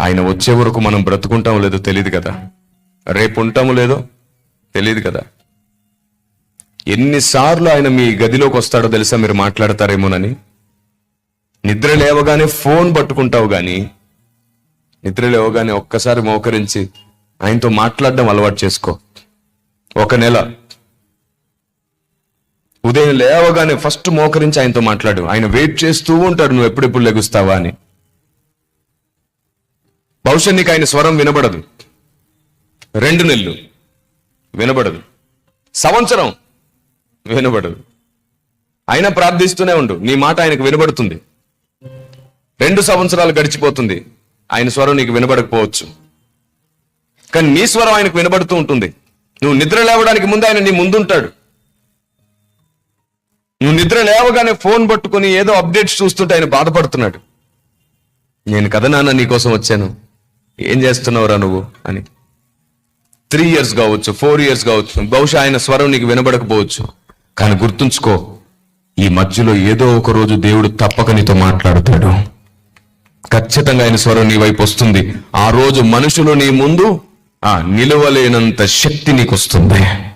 ఆయన వచ్చే వరకు మనం బ్రతుకుంటాం లేదో తెలియదు కదా. రేపు ఉంటాము లేదో తెలియదు కదా. ఎన్నిసార్లు ఆయన మీ గదిలోకి వస్తాడో తెలుసా మీరు మాట్లాడతారేమోనని? నిద్ర లేవగానే ఫోన్ పట్టుకుంటావు కానీ నిద్ర లేవగానే ఒక్కసారి మోకరించి ఆయనతో మాట్లాడడం అలవాటు చేసుకో. ఒక నెల. ఉదయం లేవగానే ఫస్ట్ మోకరించి ఆయనతో మాట్లాడు. ఆయన వెయిట్ చేస్తూ ఉంటాడు నువ్వు ఎప్పుడెప్పుడు లెగుస్తావా? అని. బహుశా నీకు ఆయన స్వరం వినబడదు. రెండు నెలలు వినబడదు. సంవత్సరం వినబడదు. అయినా ప్రార్థిస్తూనే ఉండు. నీ మాట ఆయనకు వినబడుతుంది. రెండు సంవత్సరాలు గడిచిపోతుంది. ఆయన స్వరం నీకు వినబడకపోవచ్చు. కానీ నీ స్వరం ఆయనకు వినబడుతూ ఉంటుంది. నువ్వు నిద్ర లేవడానికి ముందు ఆయన నీ ముందుంటాడు. నువ్వు నిద్ర లేవగానే ఫోన్ పట్టుకుని ఏదో అప్డేట్స్ చూస్తుంటే ఆయన బాధపడుతున్నాడు. నేను కదా నాన్న నీకోసం వచ్చాను. ఏం చేస్తున్నావురా నువ్వు అని. త్రీ ఇయర్స్ కావచ్చు ఫోర్ ఇయర్స్ కావచ్చు బహుశా ఆయన స్వరం నీకు వినబడకపోవచ్చు. కానీ గుర్తుంచుకో ఈ మధ్యలో ఏదో ఒక రోజు దేవుడు తప్పక నీతో మాట్లాడతాడు. ఖచ్చితంగా ఆయన స్వరం నీ వైపు వస్తుంది. ఆ రోజు మనుషులు నీ ముందు ఆ నిలవలేనంత శక్తి నీకు వస్తుంది